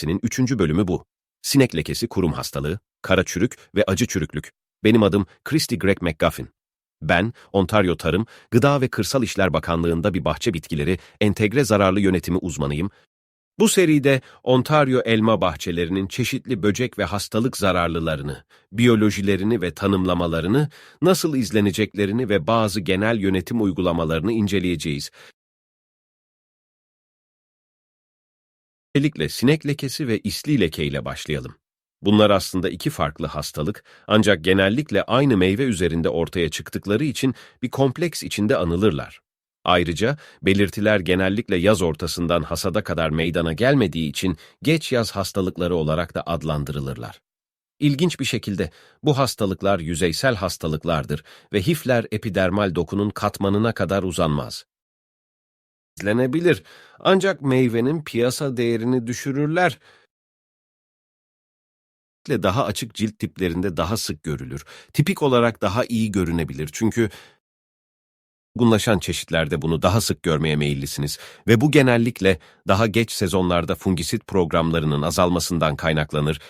Sinin üçüncü bölümü bu. Sinek lekesi, kurum hastalığı, kara çürük ve acı çürüklük. Benim adım Christy Greg McGuffin. Ben, Ontario Tarım, Gıda ve Kırsal İşler Bakanlığı'nda bir bahçe bitkileri, entegre zararlı yönetimi uzmanıyım. Bu seride Ontario elma bahçelerinin çeşitli böcek ve hastalık zararlılarını, biyolojilerini ve tanımlamalarını, nasıl izleneceklerini ve bazı genel yönetim uygulamalarını inceleyeceğiz. Öncelikle sinek lekesi ve isli leke ile başlayalım. Bunlar aslında iki farklı hastalık ancak genellikle aynı meyve üzerinde ortaya çıktıkları için bir kompleks içinde anılırlar. Ayrıca belirtiler genellikle yaz ortasından hasada kadar meydana gelmediği için geç yaz hastalıkları olarak da adlandırılırlar. İlginç bir şekilde bu hastalıklar yüzeysel hastalıklardır ve hifler epidermal dokunun katmanına kadar uzanmaz izlenebilir. Ancak meyvenin piyasa değerini düşürürler. Daha açık cilt tiplerinde daha sık görülür. Tipik olarak daha iyi görünebilir çünkü olgunlaşan çeşitlerde bunu daha sık görmeye meyillisiniz ve bu genellikle daha geç sezonlarda fungisit programlarının azalmasından kaynaklanır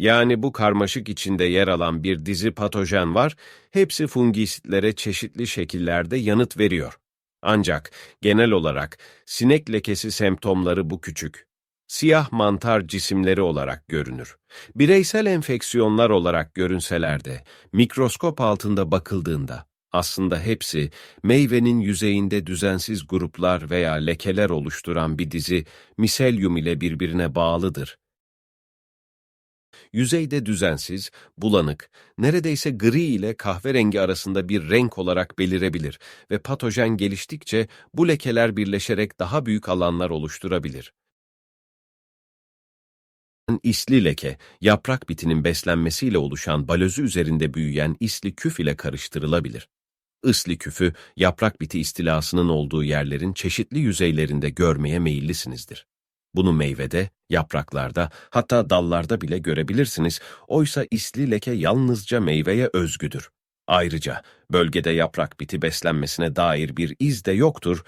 Yani bu karmaşık içinde yer alan bir dizi patojen var, hepsi fungisitlere çeşitli şekillerde yanıt veriyor. Ancak genel olarak sinek lekesi semptomları bu küçük, siyah mantar cisimleri olarak görünür. Bireysel enfeksiyonlar olarak görünseler de mikroskop altında bakıldığında aslında hepsi meyvenin yüzeyinde düzensiz gruplar veya lekeler oluşturan bir dizi miselyum ile birbirine bağlıdır yüzeyde düzensiz, bulanık, neredeyse gri ile kahverengi arasında bir renk olarak belirebilir ve patojen geliştikçe bu lekeler birleşerek daha büyük alanlar oluşturabilir. İsli leke, yaprak bitinin beslenmesiyle oluşan balözü üzerinde büyüyen isli küf ile karıştırılabilir. Isli küfü, yaprak biti istilasının olduğu yerlerin çeşitli yüzeylerinde görmeye meyillisinizdir. Bunu meyvede, yapraklarda, hatta dallarda bile görebilirsiniz. Oysa isli leke yalnızca meyveye özgüdür. Ayrıca bölgede yaprak biti beslenmesine dair bir iz de yoktur.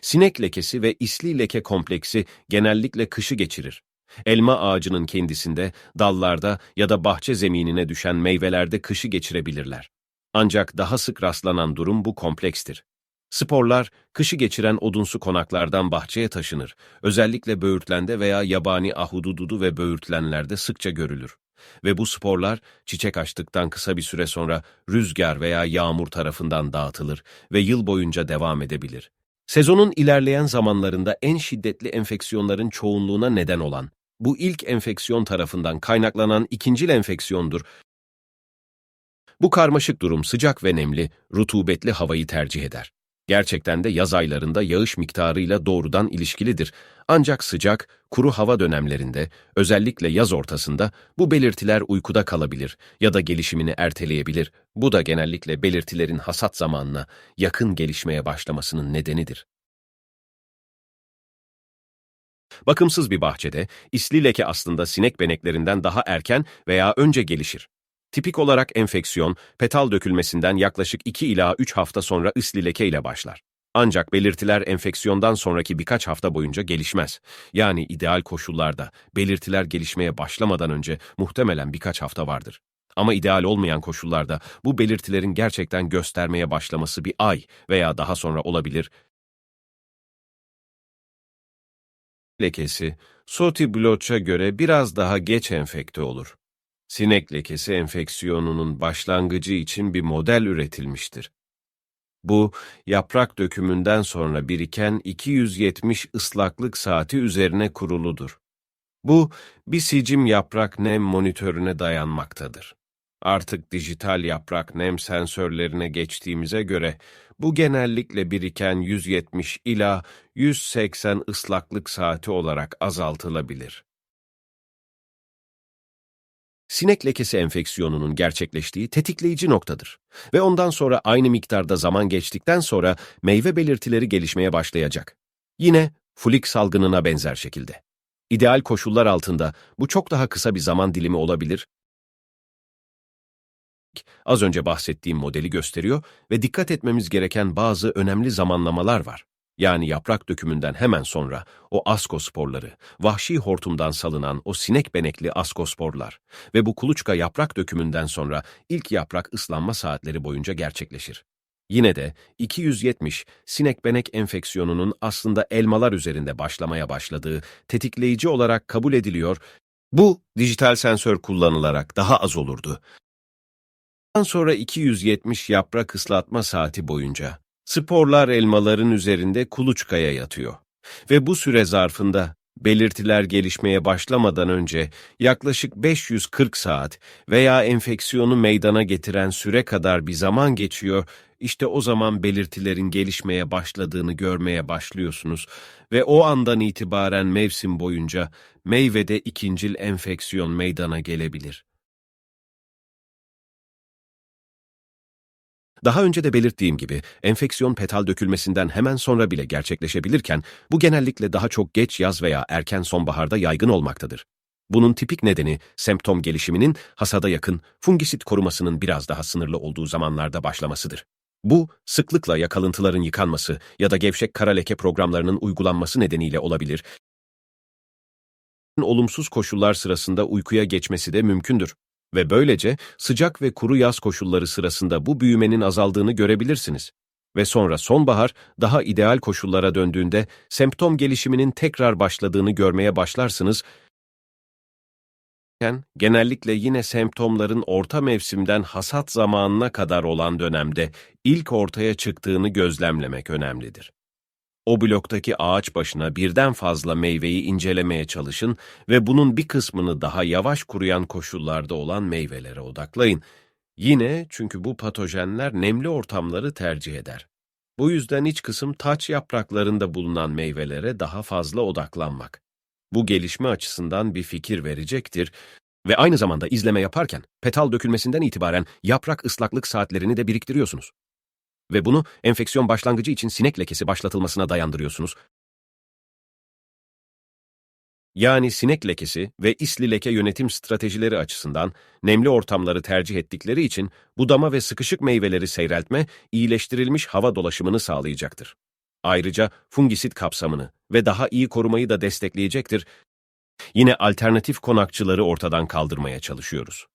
Sinek lekesi ve isli leke kompleksi genellikle kışı geçirir. Elma ağacının kendisinde, dallarda ya da bahçe zeminine düşen meyvelerde kışı geçirebilirler. Ancak daha sık rastlanan durum bu komplekstir. Sporlar, kışı geçiren odunsu konaklardan bahçeye taşınır. Özellikle böğürtlende veya yabani ahudududu ve böğürtlenlerde sıkça görülür. Ve bu sporlar, çiçek açtıktan kısa bir süre sonra rüzgar veya yağmur tarafından dağıtılır ve yıl boyunca devam edebilir. Sezonun ilerleyen zamanlarında en şiddetli enfeksiyonların çoğunluğuna neden olan, bu ilk enfeksiyon tarafından kaynaklanan ikincil enfeksiyondur. Bu karmaşık durum sıcak ve nemli, rutubetli havayı tercih eder. Gerçekten de yaz aylarında yağış miktarıyla doğrudan ilişkilidir. Ancak sıcak, kuru hava dönemlerinde, özellikle yaz ortasında bu belirtiler uykuda kalabilir ya da gelişimini erteleyebilir. Bu da genellikle belirtilerin hasat zamanına yakın gelişmeye başlamasının nedenidir. Bakımsız bir bahçede isli leke aslında sinek beneklerinden daha erken veya önce gelişir. Tipik olarak enfeksiyon, petal dökülmesinden yaklaşık 2 ila 3 hafta sonra ısli leke ile başlar. Ancak belirtiler enfeksiyondan sonraki birkaç hafta boyunca gelişmez. Yani ideal koşullarda belirtiler gelişmeye başlamadan önce muhtemelen birkaç hafta vardır. Ama ideal olmayan koşullarda bu belirtilerin gerçekten göstermeye başlaması bir ay veya daha sonra olabilir. Lekesi, Soti Bloch'a göre biraz daha geç enfekte olur sinek lekesi enfeksiyonunun başlangıcı için bir model üretilmiştir. Bu, yaprak dökümünden sonra biriken 270 ıslaklık saati üzerine kuruludur. Bu, bir sicim yaprak nem monitörüne dayanmaktadır. Artık dijital yaprak nem sensörlerine geçtiğimize göre bu genellikle biriken 170 ila 180 ıslaklık saati olarak azaltılabilir. Sinek lekesi enfeksiyonunun gerçekleştiği tetikleyici noktadır. Ve ondan sonra aynı miktarda zaman geçtikten sonra meyve belirtileri gelişmeye başlayacak. Yine fulik salgınına benzer şekilde. İdeal koşullar altında bu çok daha kısa bir zaman dilimi olabilir Az önce bahsettiğim modeli gösteriyor ve dikkat etmemiz gereken bazı önemli zamanlamalar var. Yani yaprak dökümünden hemen sonra o askosporları, vahşi hortumdan salınan o sinek benekli askosporlar ve bu kuluçka yaprak dökümünden sonra ilk yaprak ıslanma saatleri boyunca gerçekleşir. Yine de 270 sinek benek enfeksiyonunun aslında elmalar üzerinde başlamaya başladığı tetikleyici olarak kabul ediliyor. Bu dijital sensör kullanılarak daha az olurdu. Sonra 270 yaprak ıslatma saati boyunca sporlar elmaların üzerinde kuluçkaya yatıyor. Ve bu süre zarfında belirtiler gelişmeye başlamadan önce yaklaşık 540 saat veya enfeksiyonu meydana getiren süre kadar bir zaman geçiyor işte o zaman belirtilerin gelişmeye başladığını görmeye başlıyorsunuz ve o andan itibaren mevsim boyunca meyvede ikincil enfeksiyon meydana gelebilir. Daha önce de belirttiğim gibi enfeksiyon petal dökülmesinden hemen sonra bile gerçekleşebilirken bu genellikle daha çok geç yaz veya erken sonbaharda yaygın olmaktadır. Bunun tipik nedeni semptom gelişiminin hasada yakın fungisit korumasının biraz daha sınırlı olduğu zamanlarda başlamasıdır. Bu, sıklıkla yakalıntıların yıkanması ya da gevşek kara leke programlarının uygulanması nedeniyle olabilir. Olumsuz koşullar sırasında uykuya geçmesi de mümkündür. Ve böylece sıcak ve kuru yaz koşulları sırasında bu büyümenin azaldığını görebilirsiniz. Ve sonra sonbahar daha ideal koşullara döndüğünde semptom gelişiminin tekrar başladığını görmeye başlarsınız genellikle yine semptomların orta mevsimden hasat zamanına kadar olan dönemde ilk ortaya çıktığını gözlemlemek önemlidir. O bloktaki ağaç başına birden fazla meyveyi incelemeye çalışın ve bunun bir kısmını daha yavaş kuruyan koşullarda olan meyvelere odaklayın. Yine çünkü bu patojenler nemli ortamları tercih eder. Bu yüzden iç kısım taç yapraklarında bulunan meyvelere daha fazla odaklanmak. Bu gelişme açısından bir fikir verecektir ve aynı zamanda izleme yaparken petal dökülmesinden itibaren yaprak ıslaklık saatlerini de biriktiriyorsunuz. Ve bunu enfeksiyon başlangıcı için sinek lekesi başlatılmasına dayandırıyorsunuz. Yani sinek lekesi ve isli leke yönetim stratejileri açısından nemli ortamları tercih ettikleri için budama ve sıkışık meyveleri seyreltme, iyileştirilmiş hava dolaşımını sağlayacaktır. Ayrıca fungisit kapsamını ve daha iyi korumayı da destekleyecektir. Yine alternatif konakçıları ortadan kaldırmaya çalışıyoruz.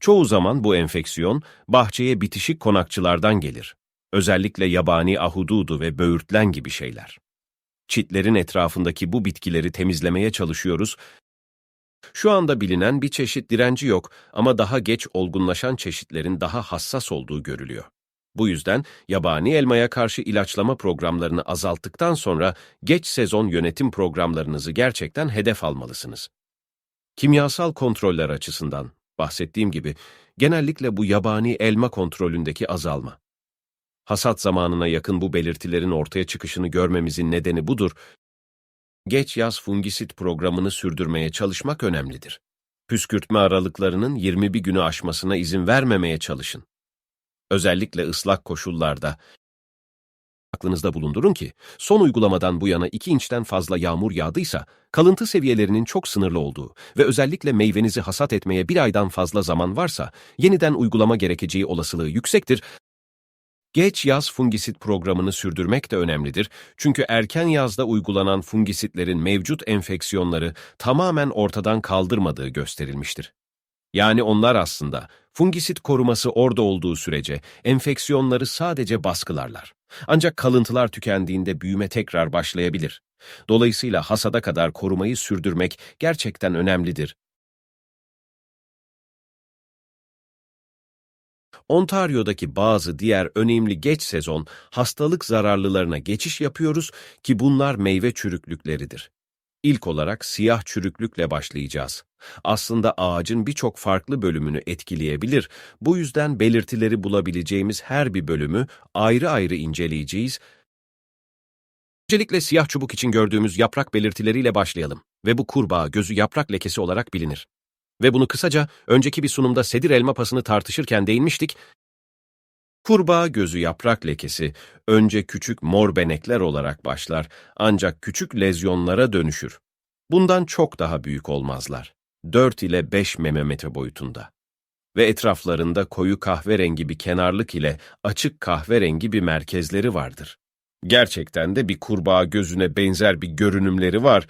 Çoğu zaman bu enfeksiyon bahçeye bitişik konakçılardan gelir. Özellikle yabani ahududu ve böğürtlen gibi şeyler. Çitlerin etrafındaki bu bitkileri temizlemeye çalışıyoruz. Şu anda bilinen bir çeşit direnci yok ama daha geç olgunlaşan çeşitlerin daha hassas olduğu görülüyor. Bu yüzden yabani elmaya karşı ilaçlama programlarını azalttıktan sonra geç sezon yönetim programlarınızı gerçekten hedef almalısınız. Kimyasal kontroller açısından bahsettiğim gibi genellikle bu yabani elma kontrolündeki azalma. Hasat zamanına yakın bu belirtilerin ortaya çıkışını görmemizin nedeni budur. Geç yaz fungisit programını sürdürmeye çalışmak önemlidir. Püskürtme aralıklarının 21 günü aşmasına izin vermemeye çalışın. Özellikle ıslak koşullarda. Aklınızda bulundurun ki, son uygulamadan bu yana 2 inçten fazla yağmur yağdıysa, kalıntı seviyelerinin çok sınırlı olduğu ve özellikle meyvenizi hasat etmeye bir aydan fazla zaman varsa, yeniden uygulama gerekeceği olasılığı yüksektir. Geç yaz fungisit programını sürdürmek de önemlidir çünkü erken yazda uygulanan fungisitlerin mevcut enfeksiyonları tamamen ortadan kaldırmadığı gösterilmiştir. Yani onlar aslında fungisit koruması orada olduğu sürece enfeksiyonları sadece baskılarlar. Ancak kalıntılar tükendiğinde büyüme tekrar başlayabilir. Dolayısıyla hasada kadar korumayı sürdürmek gerçekten önemlidir. Ontario'daki bazı diğer önemli geç sezon hastalık zararlılarına geçiş yapıyoruz ki bunlar meyve çürüklükleridir. İlk olarak siyah çürüklükle başlayacağız. Aslında ağacın birçok farklı bölümünü etkileyebilir. Bu yüzden belirtileri bulabileceğimiz her bir bölümü ayrı ayrı inceleyeceğiz. Öncelikle siyah çubuk için gördüğümüz yaprak belirtileriyle başlayalım ve bu kurbağa gözü yaprak lekesi olarak bilinir. Ve bunu kısaca önceki bir sunumda sedir elma pasını tartışırken değinmiştik. Kurbağa gözü yaprak lekesi önce küçük mor benekler olarak başlar ancak küçük lezyonlara dönüşür. Bundan çok daha büyük olmazlar. 4 ile 5 mm boyutunda. ve etraflarında koyu kahverengi bir kenarlık ile açık kahverengi bir merkezleri vardır. Gerçekten de bir kurbağa gözüne benzer bir görünümleri var.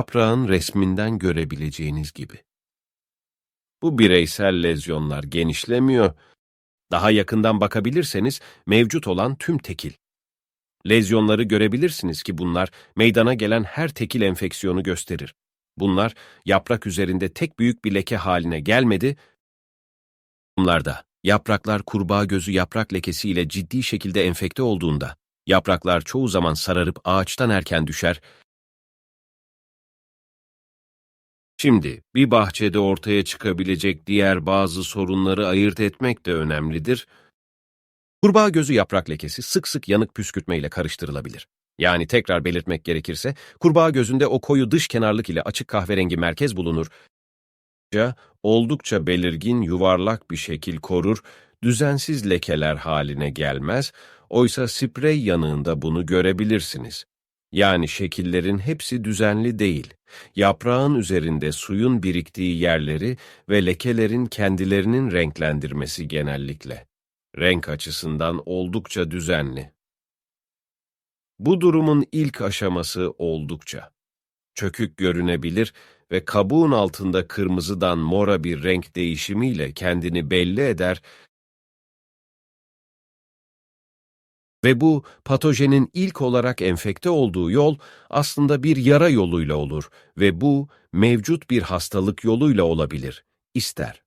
Yaprağın resminden görebileceğiniz gibi. Bu bireysel lezyonlar genişlemiyor. Daha yakından bakabilirseniz mevcut olan tüm tekil. Lezyonları görebilirsiniz ki bunlar meydana gelen her tekil enfeksiyonu gösterir. Bunlar yaprak üzerinde tek büyük bir leke haline gelmedi. Bunlarda yapraklar kurbağa gözü yaprak lekesiyle ciddi şekilde enfekte olduğunda, yapraklar çoğu zaman sararıp ağaçtan erken düşer. Şimdi bir bahçede ortaya çıkabilecek diğer bazı sorunları ayırt etmek de önemlidir. Kurbağa gözü yaprak lekesi sık sık yanık püskürtme ile karıştırılabilir. Yani tekrar belirtmek gerekirse, kurbağa gözünde o koyu dış kenarlık ile açık kahverengi merkez bulunur. Oldukça belirgin yuvarlak bir şekil korur, düzensiz lekeler haline gelmez, oysa sprey yanığında bunu görebilirsiniz. Yani şekillerin hepsi düzenli değil. Yaprağın üzerinde suyun biriktiği yerleri ve lekelerin kendilerinin renklendirmesi genellikle. Renk açısından oldukça düzenli. Bu durumun ilk aşaması oldukça. Çökük görünebilir ve kabuğun altında kırmızıdan mora bir renk değişimiyle kendini belli eder ve bu patojenin ilk olarak enfekte olduğu yol aslında bir yara yoluyla olur ve bu mevcut bir hastalık yoluyla olabilir, ister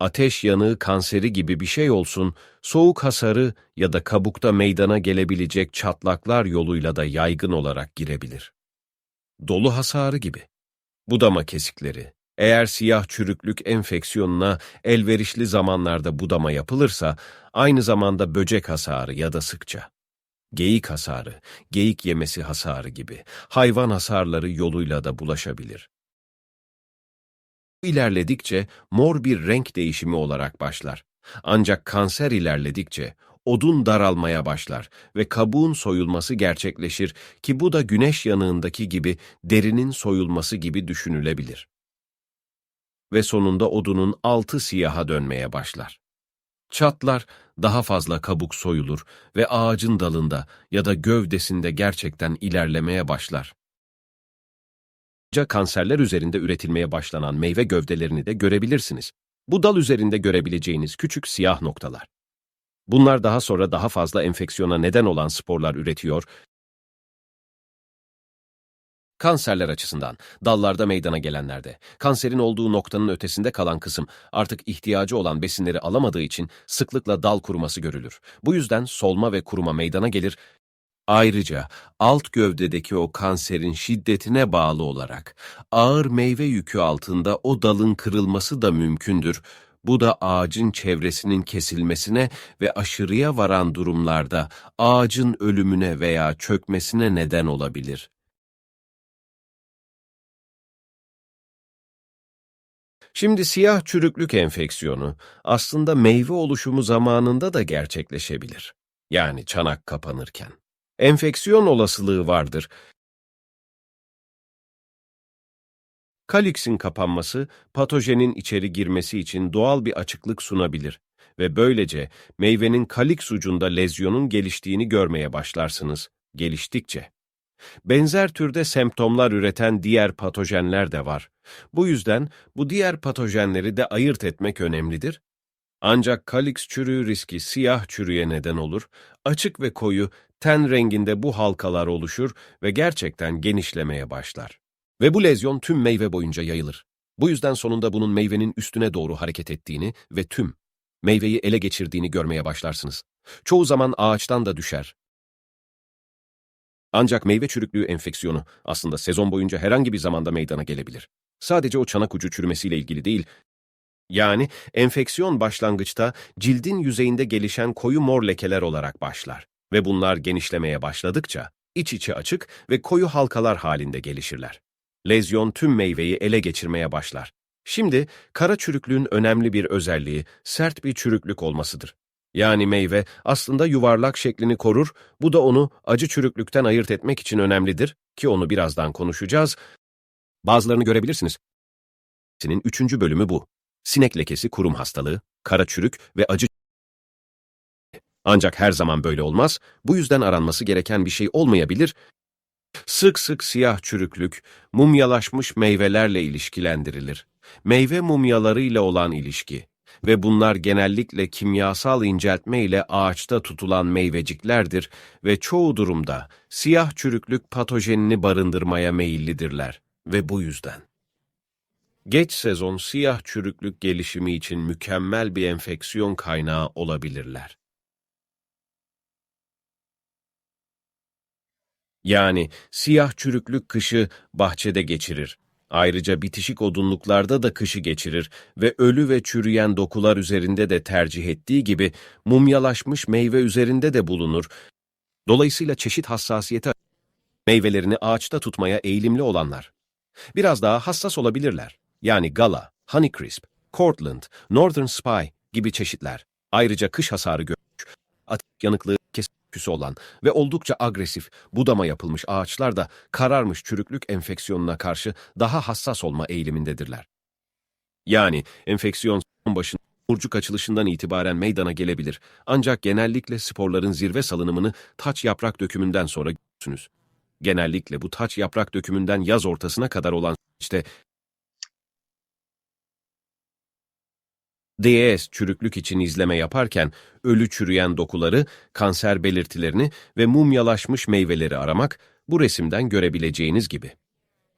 ateş yanığı kanseri gibi bir şey olsun, soğuk hasarı ya da kabukta meydana gelebilecek çatlaklar yoluyla da yaygın olarak girebilir. Dolu hasarı gibi. Budama kesikleri. Eğer siyah çürüklük enfeksiyonuna elverişli zamanlarda budama yapılırsa, aynı zamanda böcek hasarı ya da sıkça. Geyik hasarı, geyik yemesi hasarı gibi hayvan hasarları yoluyla da bulaşabilir ilerledikçe mor bir renk değişimi olarak başlar. Ancak kanser ilerledikçe odun daralmaya başlar ve kabuğun soyulması gerçekleşir ki bu da güneş yanığındaki gibi derinin soyulması gibi düşünülebilir. Ve sonunda odunun altı siyaha dönmeye başlar. Çatlar, daha fazla kabuk soyulur ve ağacın dalında ya da gövdesinde gerçekten ilerlemeye başlar kanserler üzerinde üretilmeye başlanan meyve gövdelerini de görebilirsiniz. Bu dal üzerinde görebileceğiniz küçük siyah noktalar. Bunlar daha sonra daha fazla enfeksiyona neden olan sporlar üretiyor. Kanserler açısından, dallarda meydana gelenlerde, kanserin olduğu noktanın ötesinde kalan kısım artık ihtiyacı olan besinleri alamadığı için sıklıkla dal kuruması görülür. Bu yüzden solma ve kuruma meydana gelir Ayrıca alt gövdedeki o kanserin şiddetine bağlı olarak ağır meyve yükü altında o dalın kırılması da mümkündür. Bu da ağacın çevresinin kesilmesine ve aşırıya varan durumlarda ağacın ölümüne veya çökmesine neden olabilir. Şimdi siyah çürüklük enfeksiyonu aslında meyve oluşumu zamanında da gerçekleşebilir. Yani çanak kapanırken enfeksiyon olasılığı vardır. Kaliksin kapanması, patojenin içeri girmesi için doğal bir açıklık sunabilir ve böylece meyvenin kaliks ucunda lezyonun geliştiğini görmeye başlarsınız, geliştikçe. Benzer türde semptomlar üreten diğer patojenler de var. Bu yüzden bu diğer patojenleri de ayırt etmek önemlidir ancak kaliks çürüğü riski siyah çürüye neden olur, açık ve koyu ten renginde bu halkalar oluşur ve gerçekten genişlemeye başlar. Ve bu lezyon tüm meyve boyunca yayılır. Bu yüzden sonunda bunun meyvenin üstüne doğru hareket ettiğini ve tüm meyveyi ele geçirdiğini görmeye başlarsınız. Çoğu zaman ağaçtan da düşer. Ancak meyve çürüklüğü enfeksiyonu aslında sezon boyunca herhangi bir zamanda meydana gelebilir. Sadece o çanak ucu çürümesiyle ilgili değil, yani enfeksiyon başlangıçta cildin yüzeyinde gelişen koyu mor lekeler olarak başlar ve bunlar genişlemeye başladıkça iç içe açık ve koyu halkalar halinde gelişirler. Lezyon tüm meyveyi ele geçirmeye başlar. Şimdi kara çürüklüğün önemli bir özelliği sert bir çürüklük olmasıdır. Yani meyve aslında yuvarlak şeklini korur, bu da onu acı çürüklükten ayırt etmek için önemlidir ki onu birazdan konuşacağız. Bazılarını görebilirsiniz. lekesinin üçüncü bölümü bu. Sinek lekesi kurum hastalığı, kara çürük ve acı ancak her zaman böyle olmaz, bu yüzden aranması gereken bir şey olmayabilir. Sık sık siyah çürüklük, mumyalaşmış meyvelerle ilişkilendirilir. Meyve mumyalarıyla olan ilişki ve bunlar genellikle kimyasal inceltme ile ağaçta tutulan meyveciklerdir ve çoğu durumda siyah çürüklük patojenini barındırmaya meyillidirler ve bu yüzden. Geç sezon siyah çürüklük gelişimi için mükemmel bir enfeksiyon kaynağı olabilirler. Yani siyah çürüklük kışı bahçede geçirir. Ayrıca bitişik odunluklarda da kışı geçirir ve ölü ve çürüyen dokular üzerinde de tercih ettiği gibi mumyalaşmış meyve üzerinde de bulunur. Dolayısıyla çeşit hassasiyete meyvelerini ağaçta tutmaya eğilimli olanlar. Biraz daha hassas olabilirler. Yani Gala, Honeycrisp, Cortland, Northern Spy gibi çeşitler. Ayrıca kış hasarı görmüş, atık yanıklığı kesintisi olan ve oldukça agresif budama yapılmış ağaçlar da kararmış çürüklük enfeksiyonuna karşı daha hassas olma eğilimindedirler. Yani enfeksiyon son başın burcuk açılışından itibaren meydana gelebilir. Ancak genellikle sporların zirve salınımını taç yaprak dökümünden sonra görürsünüz. Genellikle bu taç yaprak dökümünden yaz ortasına kadar olan işte DES çürüklük için izleme yaparken ölü çürüyen dokuları, kanser belirtilerini ve mumyalaşmış meyveleri aramak bu resimden görebileceğiniz gibi.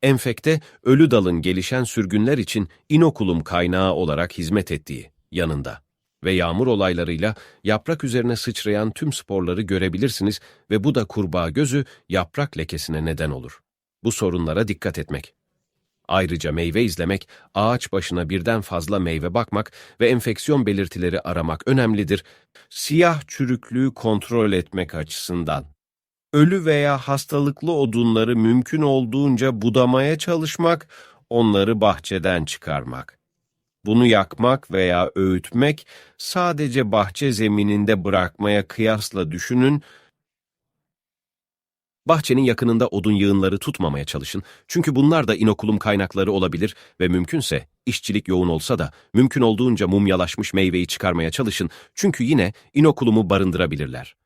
Enfekte, ölü dalın gelişen sürgünler için inokulum kaynağı olarak hizmet ettiği yanında ve yağmur olaylarıyla yaprak üzerine sıçrayan tüm sporları görebilirsiniz ve bu da kurbağa gözü yaprak lekesine neden olur. Bu sorunlara dikkat etmek. Ayrıca meyve izlemek, ağaç başına birden fazla meyve bakmak ve enfeksiyon belirtileri aramak önemlidir. Siyah çürüklüğü kontrol etmek açısından. Ölü veya hastalıklı odunları mümkün olduğunca budamaya çalışmak, onları bahçeden çıkarmak. Bunu yakmak veya öğütmek sadece bahçe zemininde bırakmaya kıyasla düşünün Bahçenin yakınında odun yığınları tutmamaya çalışın çünkü bunlar da inokulum kaynakları olabilir ve mümkünse işçilik yoğun olsa da mümkün olduğunca mumyalaşmış meyveyi çıkarmaya çalışın çünkü yine inokulumu barındırabilirler.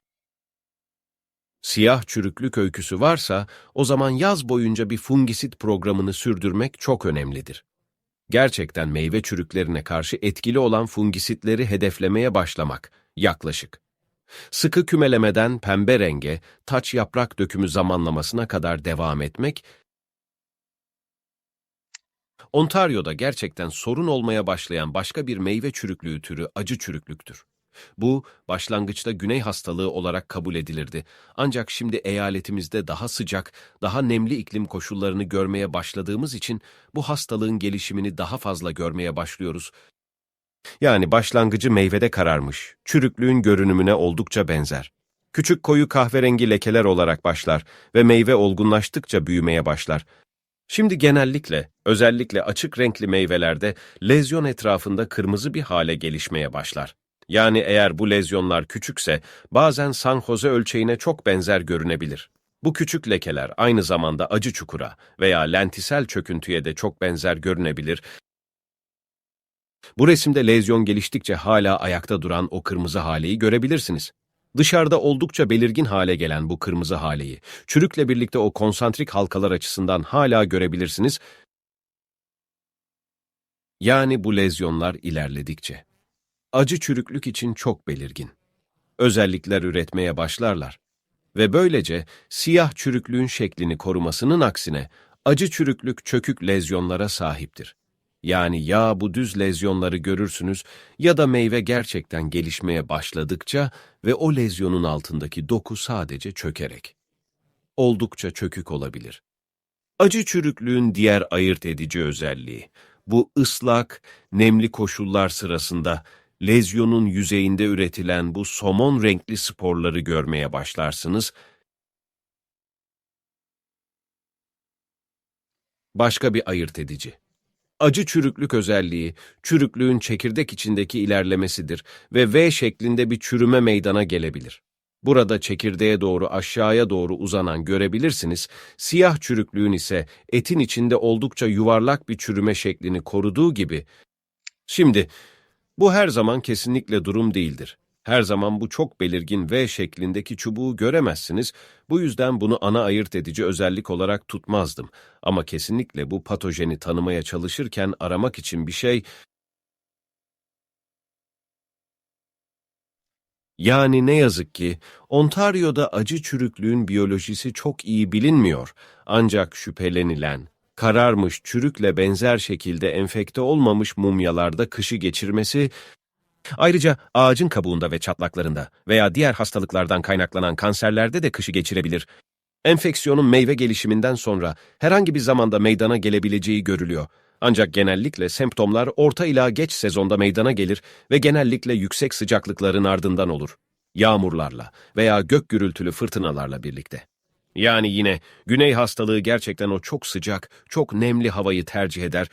Siyah çürüklük öyküsü varsa o zaman yaz boyunca bir fungisit programını sürdürmek çok önemlidir. Gerçekten meyve çürüklerine karşı etkili olan fungisitleri hedeflemeye başlamak yaklaşık Sıkı kümelemeden pembe renge, taç yaprak dökümü zamanlamasına kadar devam etmek, Ontario'da gerçekten sorun olmaya başlayan başka bir meyve çürüklüğü türü acı çürüklüktür. Bu, başlangıçta güney hastalığı olarak kabul edilirdi. Ancak şimdi eyaletimizde daha sıcak, daha nemli iklim koşullarını görmeye başladığımız için bu hastalığın gelişimini daha fazla görmeye başlıyoruz yani başlangıcı meyvede kararmış, çürüklüğün görünümüne oldukça benzer. Küçük koyu kahverengi lekeler olarak başlar ve meyve olgunlaştıkça büyümeye başlar. Şimdi genellikle, özellikle açık renkli meyvelerde lezyon etrafında kırmızı bir hale gelişmeye başlar. Yani eğer bu lezyonlar küçükse bazen San Jose ölçeğine çok benzer görünebilir. Bu küçük lekeler aynı zamanda acı çukura veya lentisel çöküntüye de çok benzer görünebilir bu resimde lezyon geliştikçe hala ayakta duran o kırmızı haleyi görebilirsiniz. Dışarıda oldukça belirgin hale gelen bu kırmızı haleyi, çürükle birlikte o konsantrik halkalar açısından hala görebilirsiniz. Yani bu lezyonlar ilerledikçe. Acı çürüklük için çok belirgin. Özellikler üretmeye başlarlar. Ve böylece siyah çürüklüğün şeklini korumasının aksine acı çürüklük çökük lezyonlara sahiptir. Yani ya bu düz lezyonları görürsünüz ya da meyve gerçekten gelişmeye başladıkça ve o lezyonun altındaki doku sadece çökerek. Oldukça çökük olabilir. Acı çürüklüğün diğer ayırt edici özelliği, bu ıslak, nemli koşullar sırasında lezyonun yüzeyinde üretilen bu somon renkli sporları görmeye başlarsınız Başka bir ayırt edici. Acı çürüklük özelliği, çürüklüğün çekirdek içindeki ilerlemesidir ve V şeklinde bir çürüme meydana gelebilir. Burada çekirdeğe doğru aşağıya doğru uzanan görebilirsiniz, siyah çürüklüğün ise etin içinde oldukça yuvarlak bir çürüme şeklini koruduğu gibi. Şimdi, bu her zaman kesinlikle durum değildir. Her zaman bu çok belirgin V şeklindeki çubuğu göremezsiniz. Bu yüzden bunu ana ayırt edici özellik olarak tutmazdım. Ama kesinlikle bu patojeni tanımaya çalışırken aramak için bir şey Yani ne yazık ki Ontario'da acı çürüklüğün biyolojisi çok iyi bilinmiyor. Ancak şüphelenilen, kararmış çürükle benzer şekilde enfekte olmamış mumyalarda kışı geçirmesi, ayrıca ağacın kabuğunda ve çatlaklarında veya diğer hastalıklardan kaynaklanan kanserlerde de kışı geçirebilir. Enfeksiyonun meyve gelişiminden sonra herhangi bir zamanda meydana gelebileceği görülüyor. Ancak genellikle semptomlar orta ila geç sezonda meydana gelir ve genellikle yüksek sıcaklıkların ardından olur. Yağmurlarla veya gök gürültülü fırtınalarla birlikte. Yani yine güney hastalığı gerçekten o çok sıcak, çok nemli havayı tercih eder.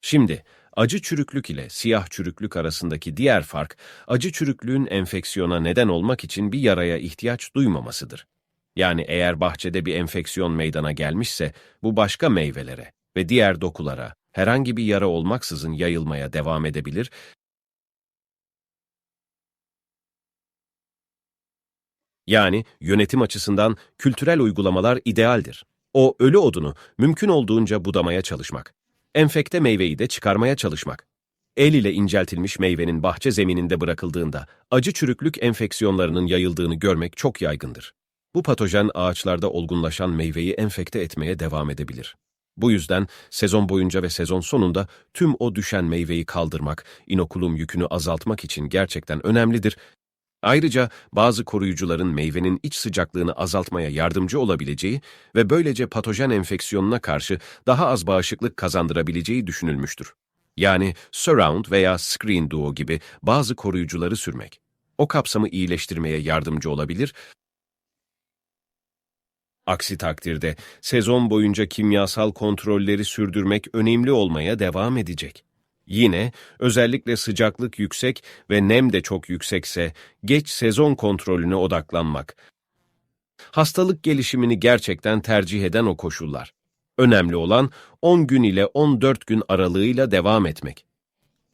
Şimdi acı çürüklük ile siyah çürüklük arasındaki diğer fark, acı çürüklüğün enfeksiyona neden olmak için bir yaraya ihtiyaç duymamasıdır. Yani eğer bahçede bir enfeksiyon meydana gelmişse bu başka meyvelere ve diğer dokulara herhangi bir yara olmaksızın yayılmaya devam edebilir Yani yönetim açısından kültürel uygulamalar idealdir. O ölü odunu mümkün olduğunca budamaya çalışmak. Enfekte meyveyi de çıkarmaya çalışmak. El ile inceltilmiş meyvenin bahçe zemininde bırakıldığında acı çürüklük enfeksiyonlarının yayıldığını görmek çok yaygındır. Bu patojen ağaçlarda olgunlaşan meyveyi enfekte etmeye devam edebilir. Bu yüzden sezon boyunca ve sezon sonunda tüm o düşen meyveyi kaldırmak, inokulum yükünü azaltmak için gerçekten önemlidir. Ayrıca bazı koruyucuların meyvenin iç sıcaklığını azaltmaya yardımcı olabileceği ve böylece patojen enfeksiyonuna karşı daha az bağışıklık kazandırabileceği düşünülmüştür. Yani surround veya screen duo gibi bazı koruyucuları sürmek. O kapsamı iyileştirmeye yardımcı olabilir Aksi takdirde sezon boyunca kimyasal kontrolleri sürdürmek önemli olmaya devam edecek. Yine özellikle sıcaklık yüksek ve nem de çok yüksekse geç sezon kontrolüne odaklanmak. Hastalık gelişimini gerçekten tercih eden o koşullar. Önemli olan 10 gün ile 14 gün aralığıyla devam etmek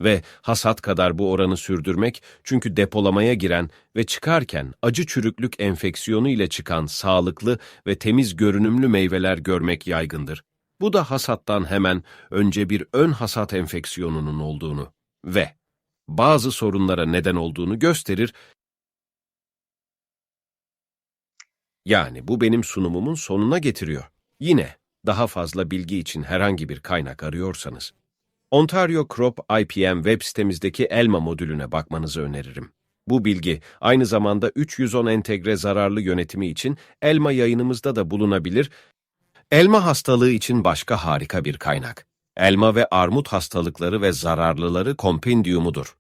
ve hasat kadar bu oranı sürdürmek çünkü depolamaya giren ve çıkarken acı çürüklük enfeksiyonu ile çıkan sağlıklı ve temiz görünümlü meyveler görmek yaygındır. Bu da hasattan hemen önce bir ön hasat enfeksiyonunun olduğunu ve bazı sorunlara neden olduğunu gösterir. Yani bu benim sunumumun sonuna getiriyor. Yine daha fazla bilgi için herhangi bir kaynak arıyorsanız Ontario Crop IPM web sitemizdeki ELMA modülüne bakmanızı öneririm. Bu bilgi aynı zamanda 310 entegre zararlı yönetimi için ELMA yayınımızda da bulunabilir. Elma hastalığı için başka harika bir kaynak. Elma ve armut hastalıkları ve zararlıları kompendiyumudur.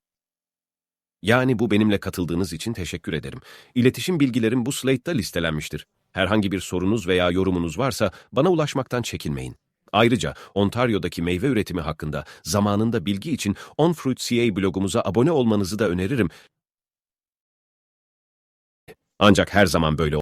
Yani bu benimle katıldığınız için teşekkür ederim. İletişim bilgilerim bu slate'da listelenmiştir. Herhangi bir sorunuz veya yorumunuz varsa bana ulaşmaktan çekinmeyin. Ayrıca Ontario'daki meyve üretimi hakkında zamanında bilgi için On Fruit CA blogumuza abone olmanızı da öneririm. Ancak her zaman böyle